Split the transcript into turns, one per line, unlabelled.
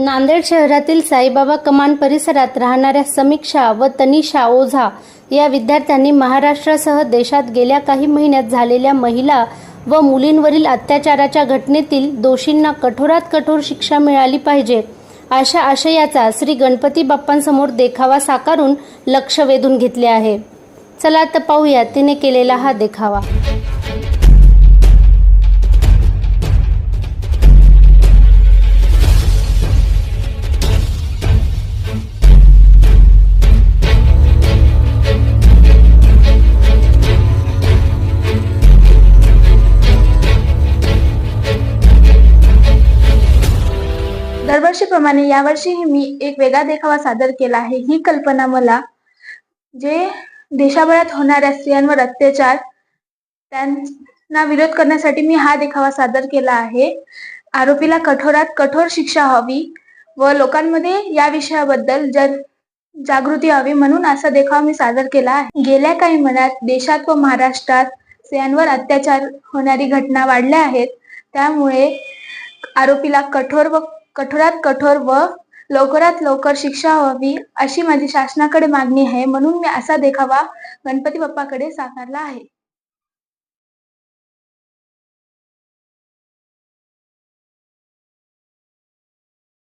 नांदेड शहरातील साईबाबा कमान परिसरात राहणाऱ्या समीक्षा व तनिषा ओझा या विद्यार्थ्यांनी महाराष्ट्रासह देशात गेल्या काही महिन्यात झालेल्या महिला व मुलींवरील अत्याचाराच्या घटनेतील दोषींना कठोरात कठोर शिक्षा मिळाली पाहिजे अशा आशयाचा श्री गणपती बाप्पांसमोर देखावा साकारून लक्ष वेधून घेतले आहे. चला तर पाहूया तिने केलेला हा देखावा.
दरवर्षीप्रमाणे यावर्षीही मी एक वेगळा देखावा सादर केला आहे. ही कल्पना मला जे देशाभरात होणाऱ्या स्त्रियांवर अत्याचार त्यांना विरोध करण्यासाठी मी हा देखावा सादर केला आहे. आरोपीला कठोरात कठोर शिक्षा हवी व लोकांमध्ये या विषयाबद्दल जर जागृती हवी म्हणून असा देखावा मी सादर केला आहे. गेल्या काही महिन्यात देशात व महाराष्ट्रात स्त्रियांवर अत्याचार होणारी घटना वाढल्या आहेत. त्यामुळे आरोपीला कठोर व कठोरात कठोर व लवकरात लवकर शिक्षा व्हावी अशी माझी शासनाकडे मागणी आहे. म्हणून मी असा देखावा गणपती बाप्पाकडे साकारला आहे.